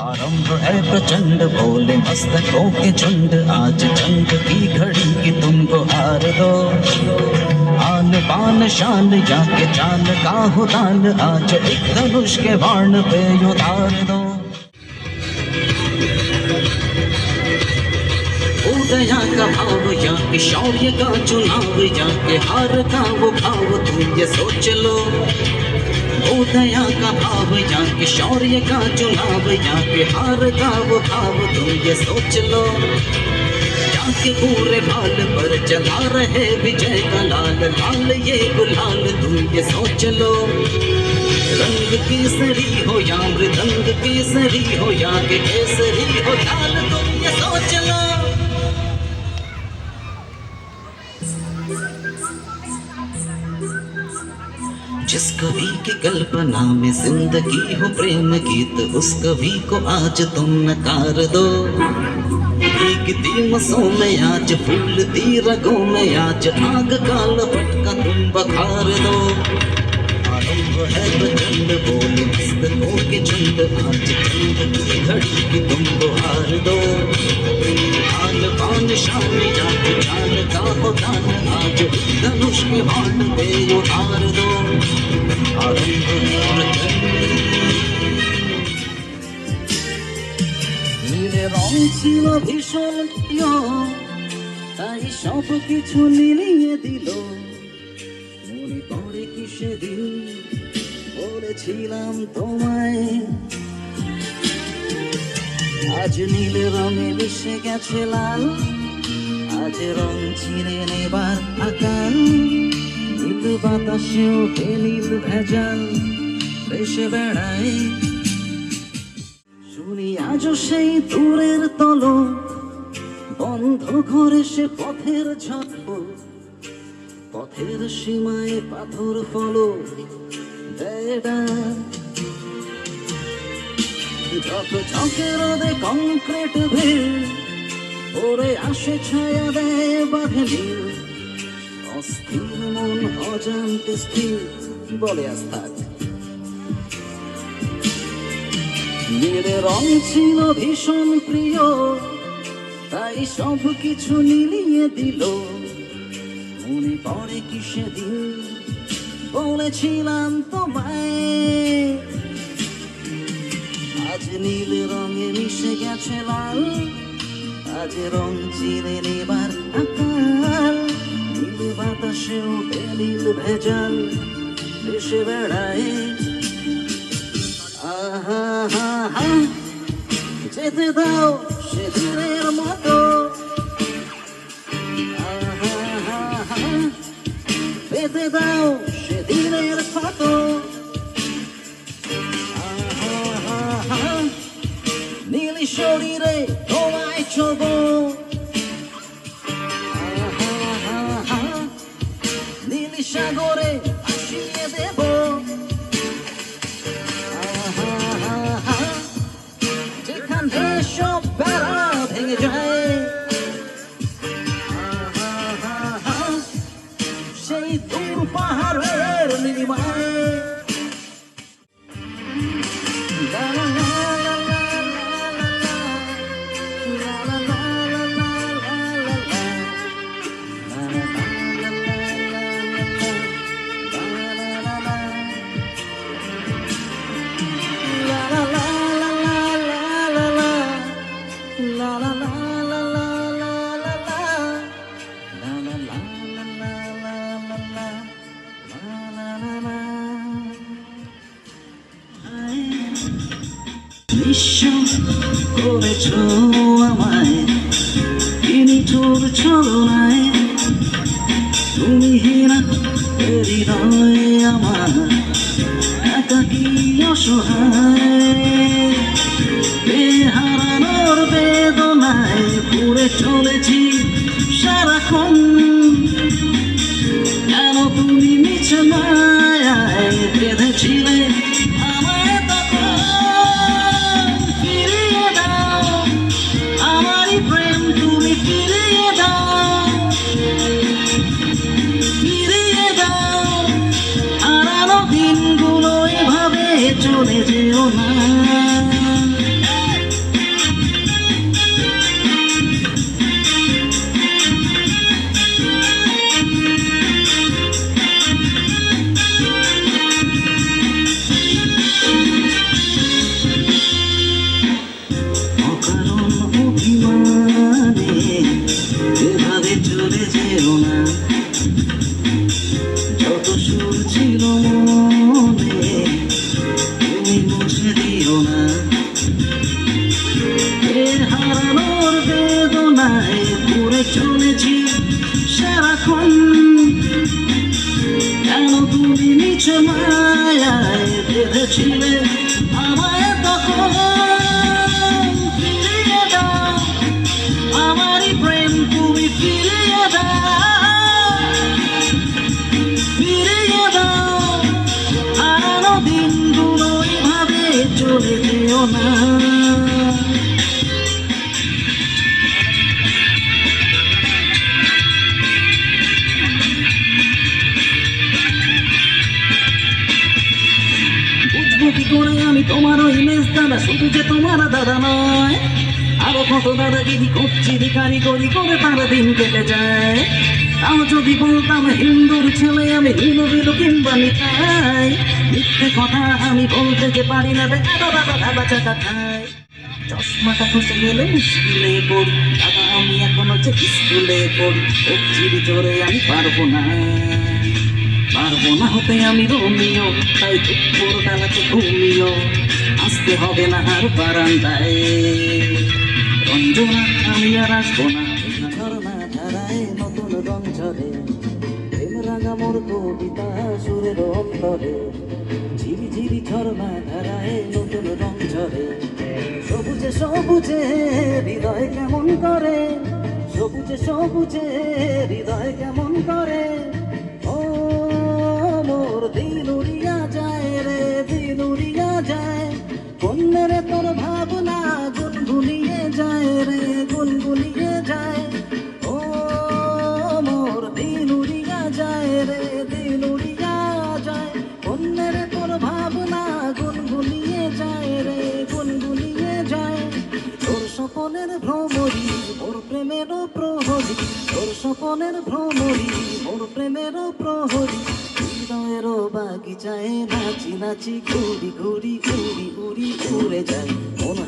आरंभ है प्रचंड, बोले मस्तकों के झुंड। आज जंग की घड़ी की तुमको हार दो। आन बान शान, या के चाल का हो दान। आज एक धनुष के बाण पे उतार दो। उदया का भाव, या कि शौर्य का चुनाव, या के हार का वो भाव, तुम ये सोच लो। उदया का भाव या कि शौर्य का चुनाव या के हार का वो भाव, तुम ये सोच लो। जाके पूरे भाल पर चला रहे विजय का लाल लाल ये गुलाल, तुम ये सोच लो। रंग केसरी हो या मृदंग केसरी हो या के केसरी हो, लाल तुम ये सोच लो। जिस कवि की कल्पना में ज़िंदगी हो प्रेम गीत, उस कवि को आज तुम नकार दो। भीगती मसों में आज फूलती रगों में आज आग का लपट का तुम बखार दो। है प्रचंड, बोल के झुंड, आज की घड़ी की तुम बुहार दो। आन बान शान जात जान নীলে রং ছিল ভীষণ তাই সব কিছু মিলিয়ে দিল মনে পড়ে কি সেদিন বলেছিলাম তোমায় আজ নীল রঙে মিশে গেছে লাল আজ রং ছিঁড়ে নেবার আকাল। নীল বাতাসেও নীল ভেজাল ভেসে বেড়ায়। শুনি আজও সেই দূরের তল। বন্ধ ঘরে সে পথের ঝক্ষ পথের সীমায় পাথর ফলো ঝকে রোদে কংক্রিট ভিড় ওরে আসে ছায়া দেয় বাঁধে নীল। অস্থির মন, অজান্তে স্থির, বলে আস্থাক নীল রং ছিল ভীষণ প্রিয়, তাই সব কিছু নীলিয়ে দিল। মনে পড়ে কি সেদিন বলেছিলাম তোমায়। আজ নীল রঙে মিশে গেছে লাল আজ রং চিরে নেবার আকাল। নীল বাতাসেও নীল ভেজাল ভেসে বেড়ায়। আহা, হা হা, যেতে দাও সেদিনের মতো। আহা, হা হা পেতে দাও সেদিনের হা, নীলি শরীরে jogou. করেছ আমায়? তিনি তোর ছলনায়। তুমি হীরা হৃদয় আমার। একাকি অসহায়? বেহারানোর বেদনায় পুরে চলেছি সারাক্ষণ। কেন তুমি মিছে মায়ায় হারানোর বেদনায় পুরে চলে তোমার দাদা নয়। আরও কত দাদাগিরি করছি ভিকারি করি করে তার দিন কেটে যায়। তাও যদি বলতাম, হিন্দুর ছেলে, আমি হিন্দু বিলু কিংবা মিঠাই। মিথ্যে কথা আমি বলতে যে পারি না দাদা দাদা দাদা চাকা খাই চশমাটা খসে গেলে মুশকিলে পড়ি। দাদা আমি এখনও যে স্কুলে পড়ি। চিড়ি চড়ে আমি পারব না। পারব না হতে আমি রোমিও, তাই দুপুর বেলাতে ঘুমিও। আসতে হবে না আর বারান্দায়। রঞ্জনা, আমি আর আসব না। ঝরে ঝিরি নতুন রং সবুজে সবুজে হৃদয় কেমন করে? সবুজে সবুজে হৃদয় কেমন করে? মোর দিল উড়িয়া যায় রে দিল উড়িয়া যায়। কন্যা তোর ভাবনা গুনগুনিয়ে যায় রে, গুনগুনিয়ে যায়। ও মোর দিল যায় রে দিল উড়িয়া যায়। তোর ভাবনা গুনগুনিয়ে যায় রে তোর মোর প্রেমের প্রহরী। তোর স্বপনের ভ্রমরি, মোর প্রেমের প্রহরী। হৃদয়ের বাগিচায় নাচি নাচি ঘুরি ঘুরি ঘুরি উড়ি উড়ে যায়। মন